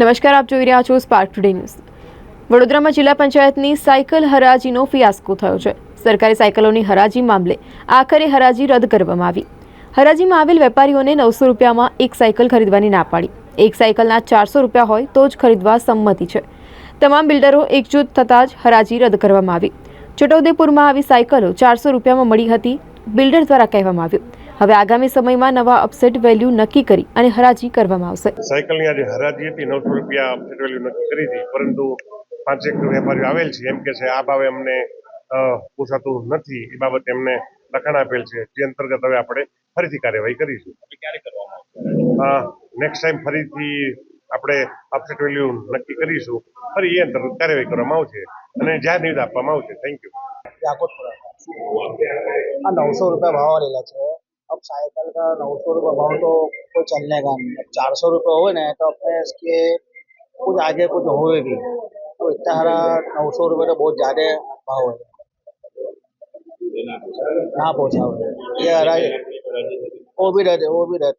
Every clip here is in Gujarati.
નમસ્કાર, આપ જોઈ રહ્યા છો સ્પાર્ક ટુડે ન્યૂઝ વડોદરામાં જિલ્લા પંચાયતની સાયકલ હરાજીનો ફિયાસ્કો થયો છે. સરકારી સાયકલોની હરાજી મામલે આખરે હરાજી રદ કરવામાં આવી. હરાજીમાં આવેલ વેપારીઓને નવસો રૂપિયામાં એક સાયકલ ખરીદવાની ના પાડી. એક સાયકલના ચારસો રૂપિયા હોય તો જ ખરીદવા સંમતિ છે. તમામ બિલ્ડરો એકજૂથ થતાં જ હરાજી રદ કરવામાં આવી. છોટાઉદેપુરમાં આવી સાયકલો ચારસો રૂપિયામાં મળી હતી, બિલ્ડર દ્વારા કહેવામાં આવ્યું. હવે આગામી સમયમાં નવા અપસેટ વેલ્યુ નક્કી કરી અને હરાજી કરવામાં આવશે. સાયકલની આજે હરાજી હતી નવસો રૂપિયા અપસેટ વેલ્યુ નક્કી કરી હતી પરંતુ પાંચેક વેપારીઓ આવેલ છે એમ કે છે આ ભાવે અમને પોસાતું નથી એ બાબતે એમને લખાણ આપેલ છે જે અંતર્ગત હવે આપણે ફરીથી કાર્યવાહી કરીશું. નેક્સ્ટ ટાઈમ ફરીથી આપણે અપસેટ વેલ્યુ નક્કી કરીશું ફરી એ અંતર્ગત કાર્યવાહી કરવામાં આવશે અને જાહેર નિવેદન આપવામાં આવશે. થેન્ક યુ આ નવસો રૂપિયા ભાવ આવેલા છે. साइकिल का नौ सौ रुपये भाव तो कोई चलने का नहीं अब चार सौ रुपये हो ना तो अपने इसके कुछ आगे कुछ होए भी तो इतना सारा नौ सौ रुपये तो बहुत ज़्यादा भाव है ના પહોંચાવે એ હરાય ઓ બી રદ ઓ બી રદ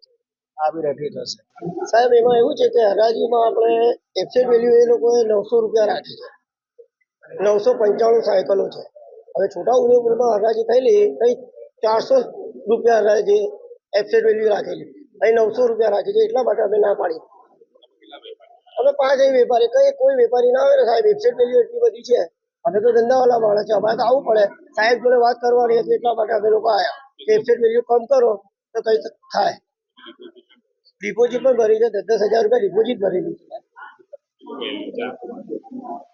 આ બી રદ થશે સાહેબ એમાં એવું છે કે હરાજીમાં આપણે એફસેટ વેલ્યુ એ લોકોએ નવસો રૂપિયા રાખી છે નવસો પંચાણું સાયકલો છે હવે છોટા ઉદેપુરમાં હરાજી થયેલી કંઈ ચારસો રૂપિયા જે એફસેટ વેલ્યુ રાખેલી અહીં નવસો રૂપિયા રાખી છે, એટલા માટે અમે ના પાડી અમે પાંચ અહીં વેપારી, કઈ કોઈ વેપારી ના આવે ને સાહેબ એફસેટ વેલ્યુ એટલી બધી છે. અમે તો ધંધાવાળા માણસ છે, અમારે તો આવવું પડે. સાહેબ જોડે વાત કરવાની હતી, એટલા માટે અમે લોકો આવ્યા એફસેટ વેલ્યુ કમ કરો, તો કઈ થાય. ડિપોઝિટ પણ ભરી છે દસ દસ હજાર રૂપિયા ડિપોઝિટ ભરેલી છે.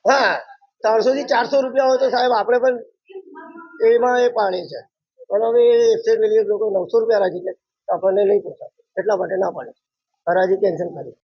હા ત્રણસો થી ચારસો રૂપિયા હોય તો સાહેબ, આપણે પણ એમાં એ પાણી છે. પણ હવે એફસેટ વેલ્યુ લોકો નવસો રૂપિયા રાખી છે. આપણને નહીં પોસાય એટલા માટે ના પાડે. હરાજી કેન્સલ કરી.